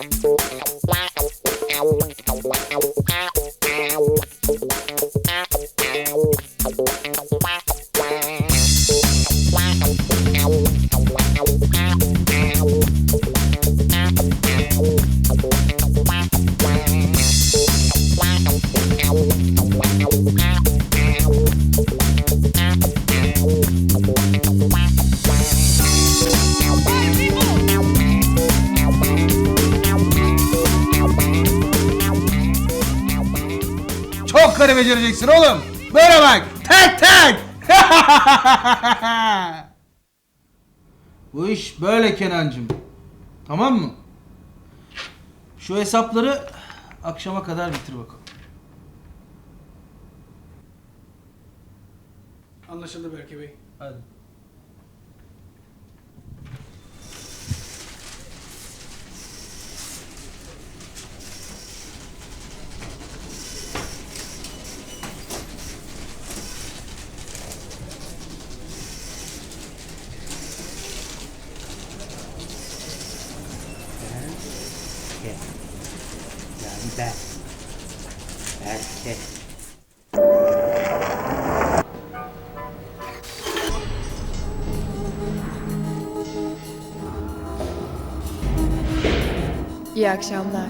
Çok becereceksin oğlum. Böyle bak. Tek tek. Bu iş böyle Kenancığım. Tamam mı? Şu hesapları akşama kadar bitir bakalım. Anlaşıldı Berke Bey. Hadi. İyi akşamlar.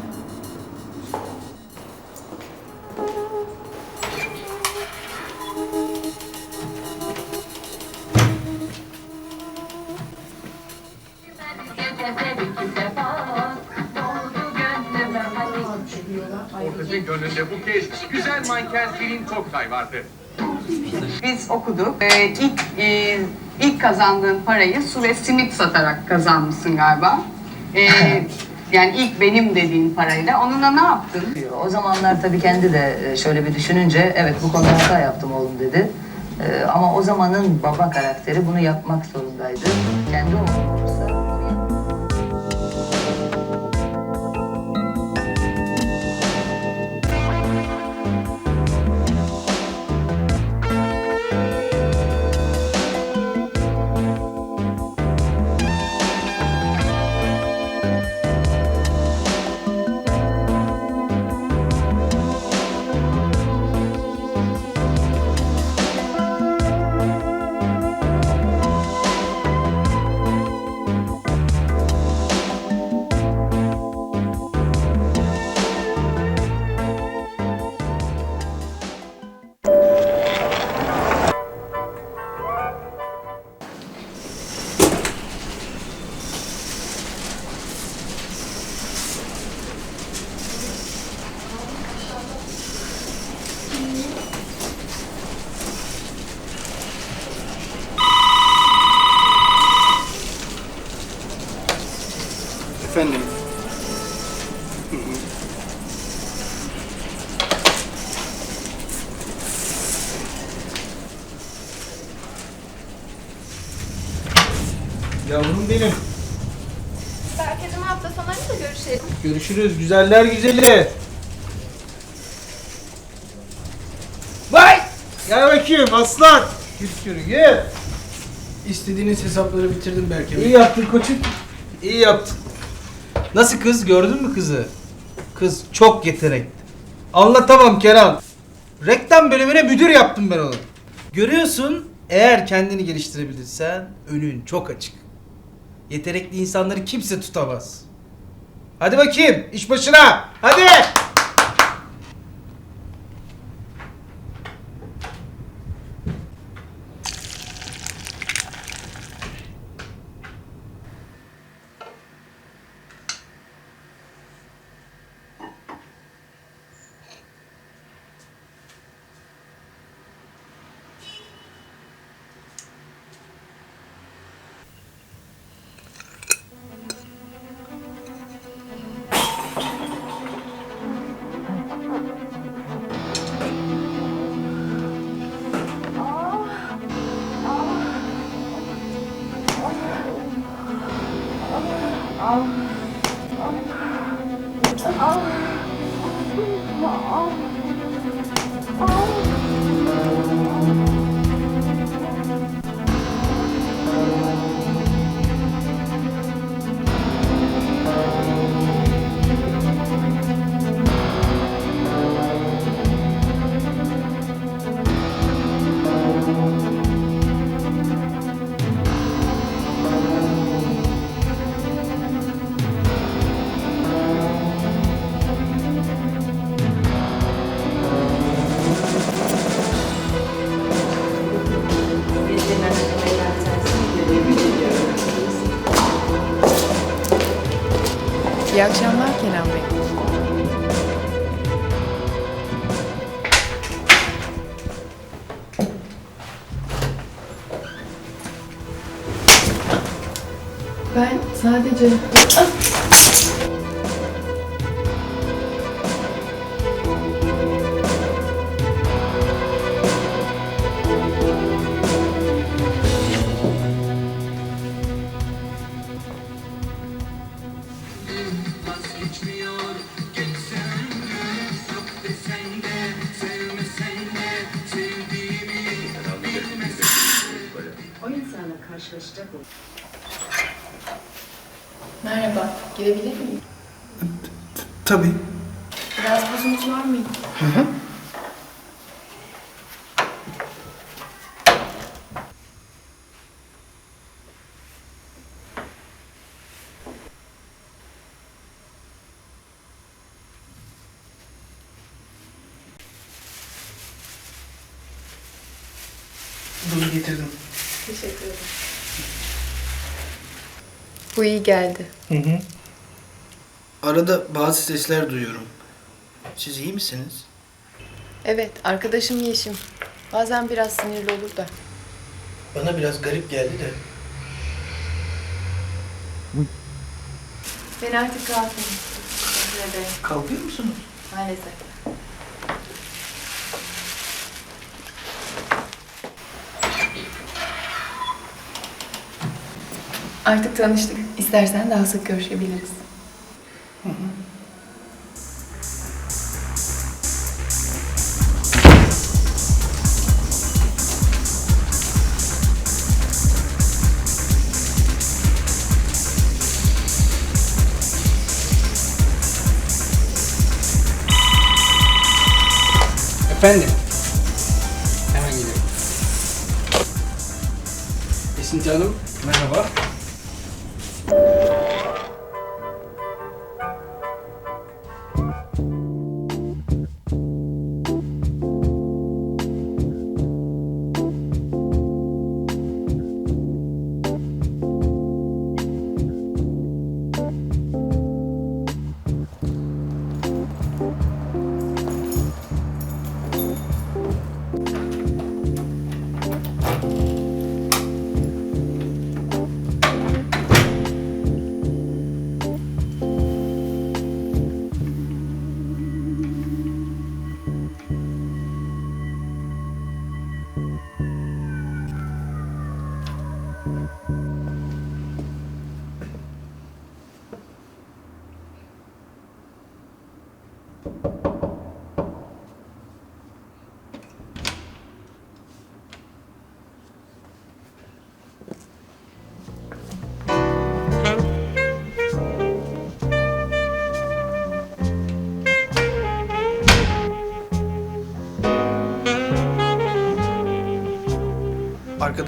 Gönlünde bu kez güzel manken Toktay vardı. Biz okuduk. Ee, ilk e, ilk kazandığın parayı su ve simit satarak kazanmışsın galiba. Ee, yani ilk benim dediğin parayla. Onunla ne yaptın? O zamanlar tabii kendi de e, şöyle bir düşününce evet bu konuda hata yaptım oğlum dedi. Ee, ama o zamanın baba karakteri bunu yapmak zorundaydı. Kendi oğlum Yavrum benim. Berke'cim hafta sonları da görüşelim. Görüşürüz güzeller güzeli. Vay! Gel bakayım aslan. Gir içeri gir. İstediğiniz hesapları bitirdim Berke Bey. İyi yaptın koçum. İyi yaptın. Nasıl kız gördün mü kızı? Kız çok yetenekli. Anlatamam Kenan. Reklam bölümüne müdür yaptım ben onu. Görüyorsun eğer kendini geliştirebilirsen önün çok açık. Yetenekli insanları kimse tutamaz. Hadi bakayım iş başına. Hadi. Merhaba, girebilir miyim? Tabii. Biraz buzunuz var mıydı? Bunu getirdim. Teşekkür ederim. Bu iyi geldi. Hı hı. Arada bazı sesler duyuyorum. Siz iyi misiniz? Evet, arkadaşım Yeşim. Bazen biraz sinirli olur da. Bana biraz garip geldi de. Ben artık kalkayım. Teşekkür ederim. Kalkıyor musunuz? Maalesef. Artık tanıştık. İstersen daha sık görüşebiliriz. Efendim? Hemen gidelim. Esinti Hanım,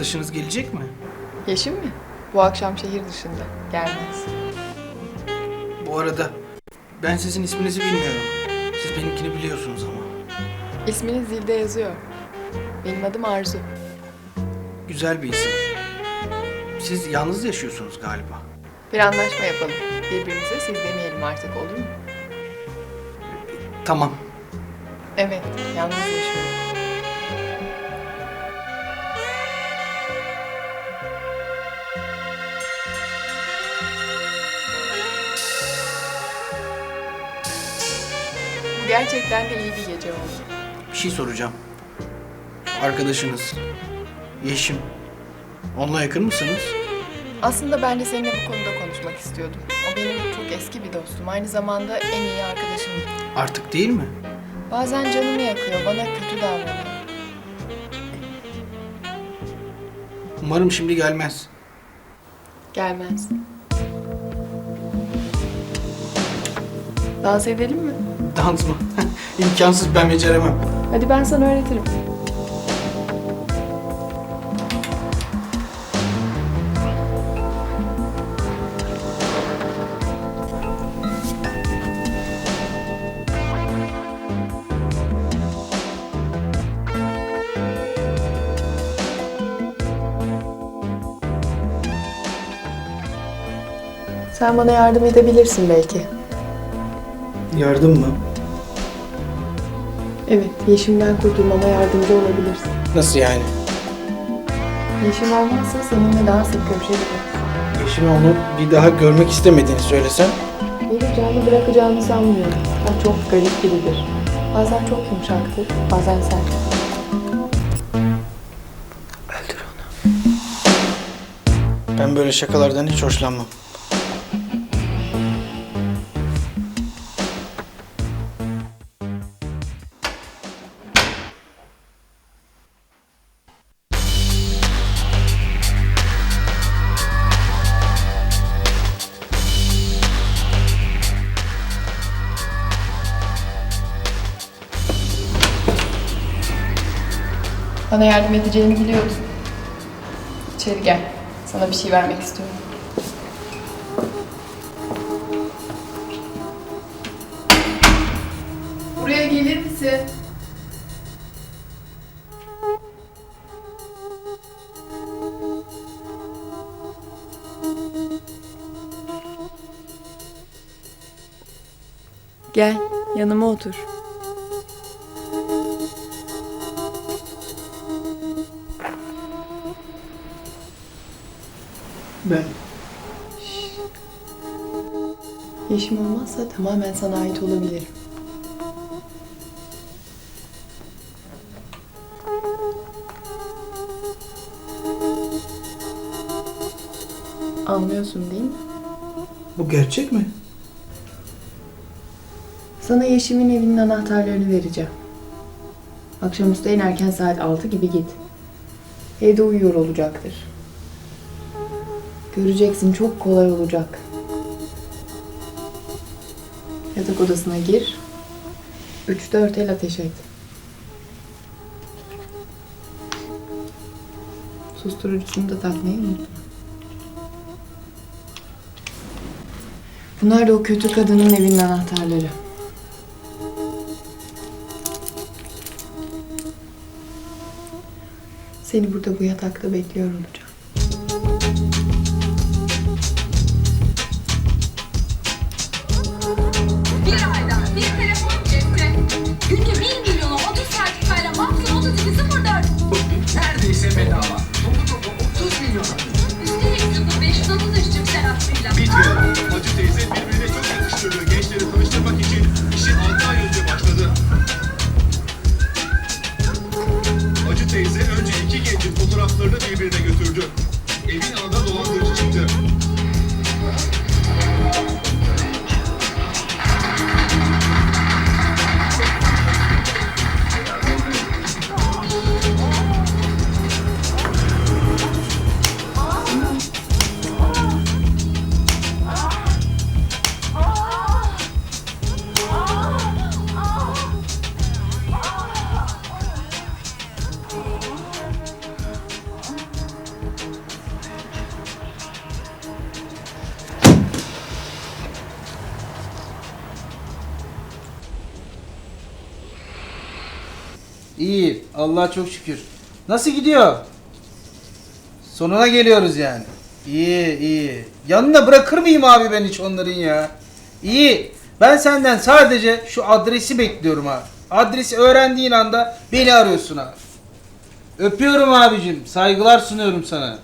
Arkadaşınız gelecek mi? Yeşim mi? Bu akşam şehir dışında. Gelmez. Bu arada ben sizin isminizi bilmiyorum. Siz benimkini biliyorsunuz ama. İsminiz zilde yazıyor. Benim adım Arzu. Güzel bir isim. Siz yalnız yaşıyorsunuz galiba. Bir anlaşma yapalım. Birbirimize siz demeyelim artık olur mu? Tamam. Evet, yalnız yaşıyorum. Gerçekten de iyi bir gece oldu. Bir şey soracağım. Arkadaşınız Yeşim. Onunla yakın mısınız? Aslında ben de seninle bu konuda konuşmak istiyordum. O benim çok eski bir dostum. Aynı zamanda en iyi arkadaşım. Artık değil mi? Bazen canımı yakıyor, bana kötü davranıyor. Umarım şimdi gelmez. Gelmez. Dans edelim mi? dans mı? İmkansız ben beceremem. Hadi ben sana öğretirim. Sen bana yardım edebilirsin belki. Yardım mı? Evet, Yeşim'den kurtulmama yardımcı olabilirsin. Nasıl yani? Yeşim olmazsa seninle daha sık görüşebiliriz. Eşime onu bir daha görmek istemediğini söylesem. Canlı bırakacağını sanmıyorum. O çok garip biridir. Bazen çok yumuşaktır, bazen sert. Öldür onu. Ben böyle şakalardan hiç hoşlanmam. Bana yardım edeceğini biliyordum. İçeri gel. Sana bir şey vermek istiyorum. Buraya gelir misin? Gel, yanıma otur. Ben Yeşim olmazsa tamamen sana ait olabilirim. Anlıyorsun değil mi? bu gerçek mi? Sana Yeşim'in evinin anahtarlarını vereceğim. Akşamüstü en erken saat 6 gibi git. Evde uyuyor olacaktır. Göreceksin çok kolay olacak. Yatak odasına gir. 3-4 el ateş et. Susturucusunu da takmayı unutma. Bunlar da o kötü kadının evinin anahtarları. Seni burada bu yatakta bekliyor olacağım. Bir ayda bir telefon cepte. Günde 1 milyonu 30 sertifikayla maksimum 3204. Neredeyse bedava. Topu topu 30 milyon. Üstelik 0533 çift terapiyle. Teyze birbirine çok yakıştırdı. Gençleri tanıştırmak için işi 6 ay önce başladı. Hacı teyze önce iki gencin fotoğraflarını birbirine götürdü. Allah'a çok şükür. Nasıl gidiyor? Sonuna geliyoruz yani. İyi iyi. Yanına bırakır mıyım abi ben hiç onların ya? İyi. Ben senden sadece şu adresi bekliyorum abi. Adresi öğrendiğin anda beni arıyorsun abi. Öpüyorum abicim. Saygılar sunuyorum sana.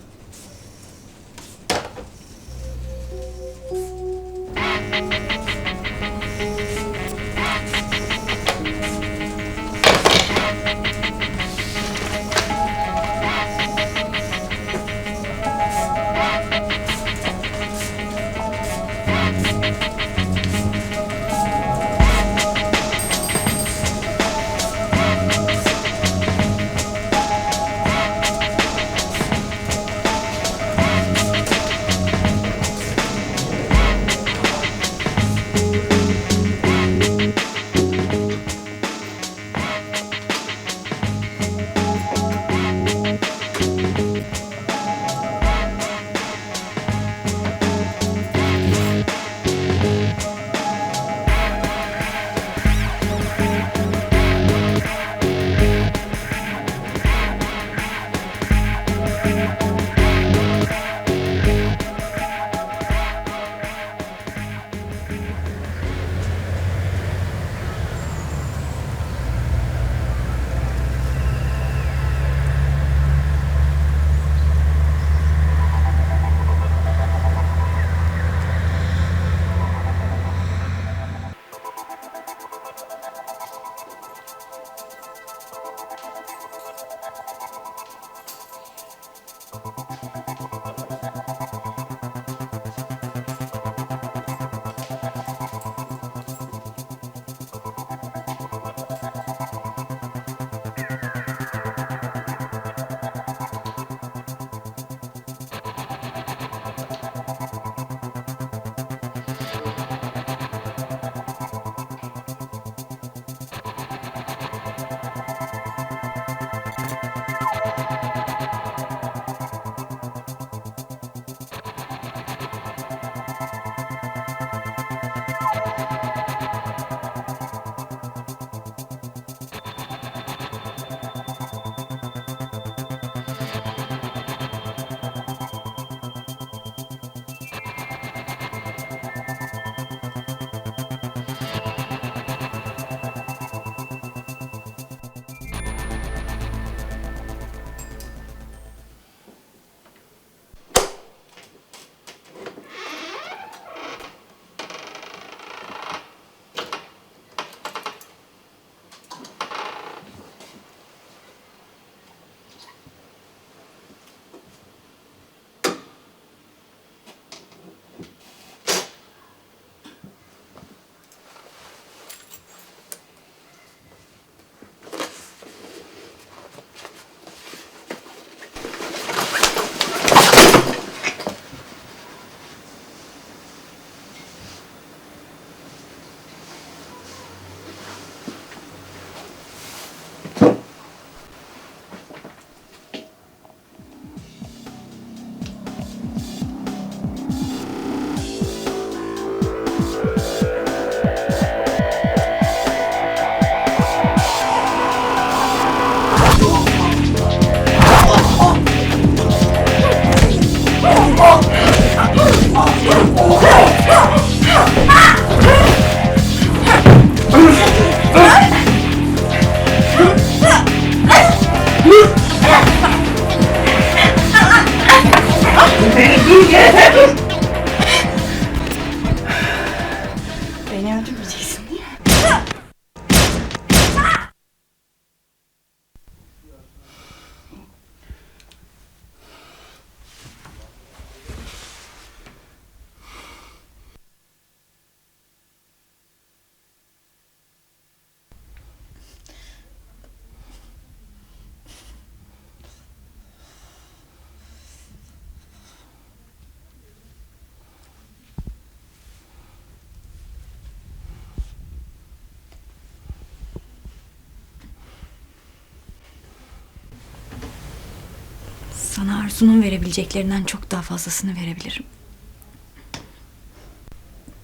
Arzu'nun verebileceklerinden çok daha fazlasını verebilirim.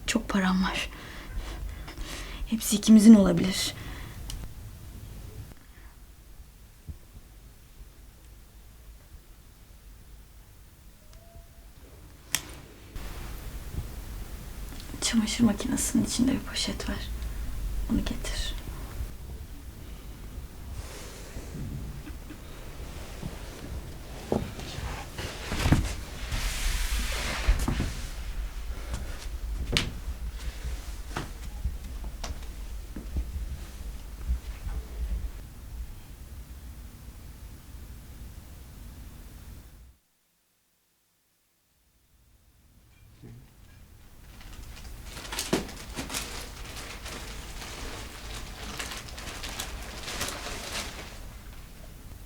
Çok param var. Hepsi ikimizin olabilir. Çamaşır makinesinin içinde bir poşet var. Onu getir.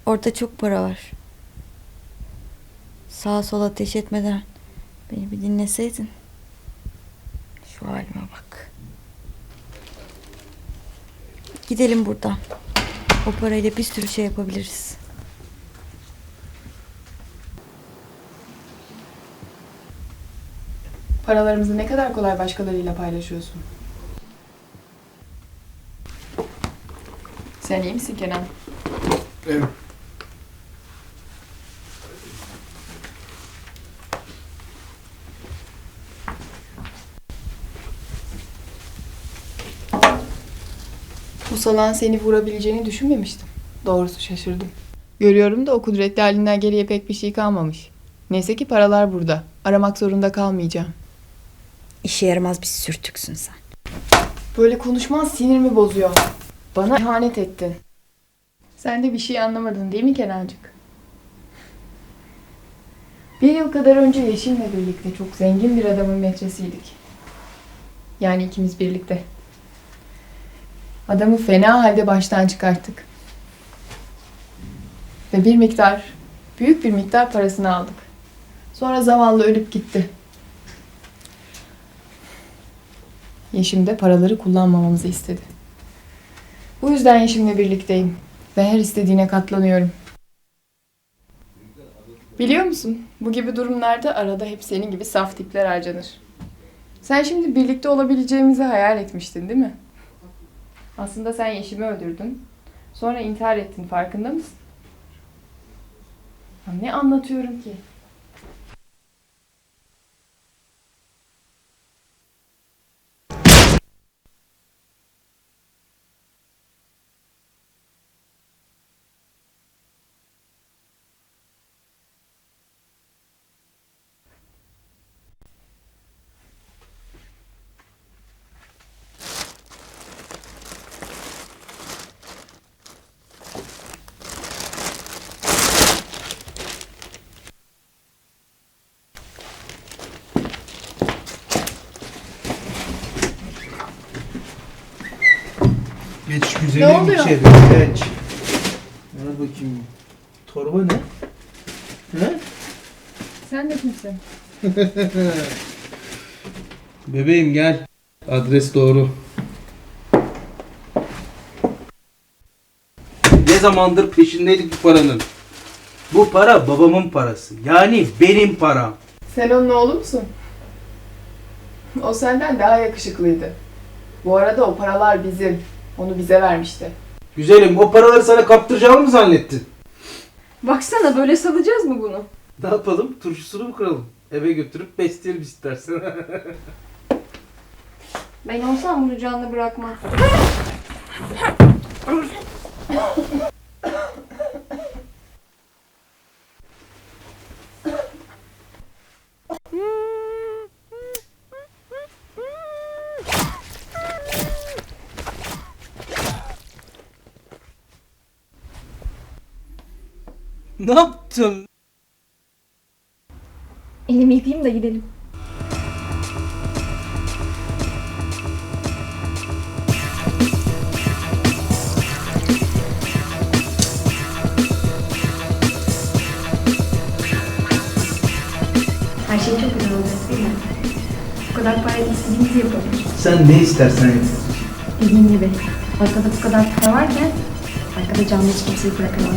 Orada çok para var. Sağa sola ateş etmeden beni bir dinleseydin. Şu halime bak. Gidelim buradan. O parayla bir sürü şey yapabiliriz. Paralarımızı ne kadar kolay başkalarıyla paylaşıyorsun. Sen iyi misin Kenan? Evet. Salağın seni vurabileceğini düşünmemiştim. Doğrusu şaşırdım. Görüyorum da o kudretli halinden geriye pek bir şey kalmamış. Neyse ki paralar burada. Aramak zorunda kalmayacağım. İşe yaramaz bir sürtüksün sen. Böyle konuşman sinirimi bozuyor. Bana ihanet ettin. Sen de bir şey anlamadın değil mi Kenancık? Bir yıl kadar önce Yeşim'le birlikte çok zengin bir adamın metresiydik. Yani ikimiz birlikte. Adamı fena halde baştan çıkarttık. Ve bir miktar, büyük bir miktar parasını aldık. Sonra zavallı ölüp gitti. Yeşim de paraları kullanmamamızı istedi. Bu yüzden Yeşim'le birlikteyim. Ve her istediğine katlanıyorum. Biliyor musun? Bu gibi durumlarda arada hep senin gibi saf tipler harcanır. Sen şimdi birlikte olabileceğimizi hayal etmiştin değil mi? Aslında sen Yeşim'i öldürdün. Sonra intihar ettin farkında mısın? Ne anlatıyorum ki? Ne oluyor? içeri geç. Ver bakayım. Torba ne? He? Sen de kimsin? Bebeğim gel. Adres doğru. Ne zamandır peşindeydik bu paranın. Bu para babamın parası. Yani benim param. Sen onun oğlu musun? O senden daha yakışıklıydı. Bu arada o paralar bizim. Onu bize vermişti. Güzelim o paraları sana kaptıracağımı mı zannettin? Baksana böyle salacağız mı bunu? Ne yapalım? Turşusunu mu kıralım? Eve götürüp besleyelim istersen. Ben olsam bunu canlı bırakmam. ne yaptın? Elimi yıkayayım da gidelim. Her şey çok güzel olacak değil mi? Bu kadar parayla istediğimizi yapalım. Sen ne istersen yap. Dediğim gibi arkada bu kadar para varken arkada canlı hiç kimseyi bırakamaz.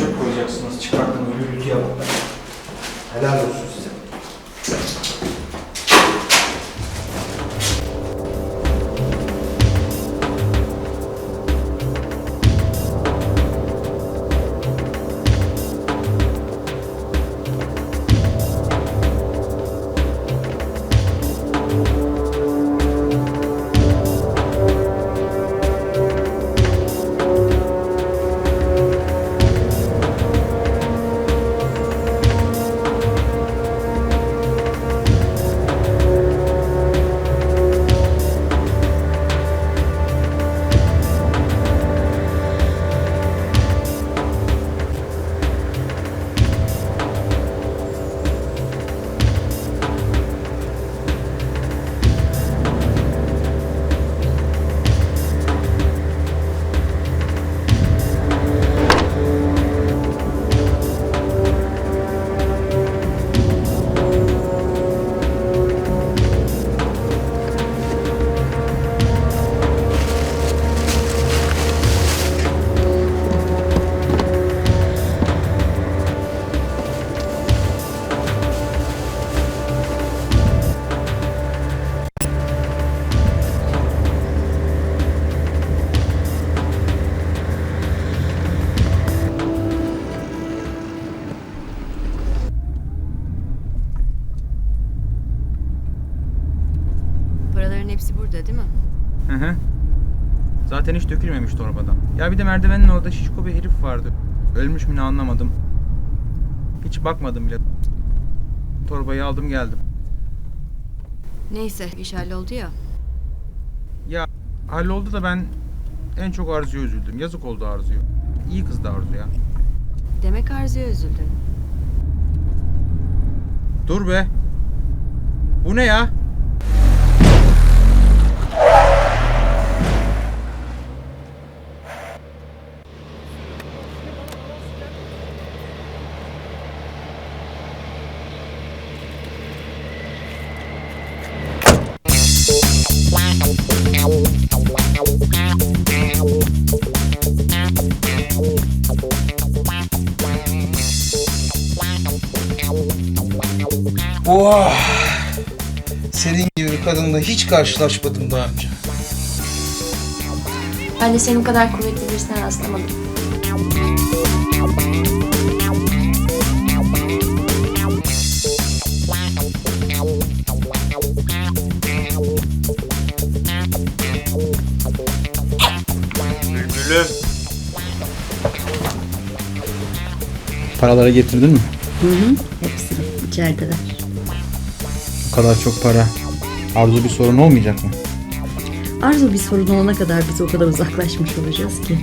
hepsi burada değil mi? Hı hı. Zaten hiç dökülmemiş torbadan. Ya bir de merdivenin orada şişko bir herif vardı. Ölmüş mü ne anlamadım. Hiç bakmadım bile. Torbayı aldım geldim. Neyse iş halloldu ya. Ya halloldu da ben en çok Arzu'ya üzüldüm. Yazık oldu Arzu'ya. İyi kızdı Arzu ya. Demek Arzu'ya üzüldün. Dur be. Bu ne ya? Oh! Senin gibi bir kadınla hiç karşılaşmadım daha önce. Ben de senin kadar kuvvetli birisine rastlamadım. Paraları getirdin mi? Hepsi içerideler. Bu kadar çok para. Arzu bir sorun olmayacak mı? Arzu bir sorun olana kadar biz o kadar uzaklaşmış olacağız ki.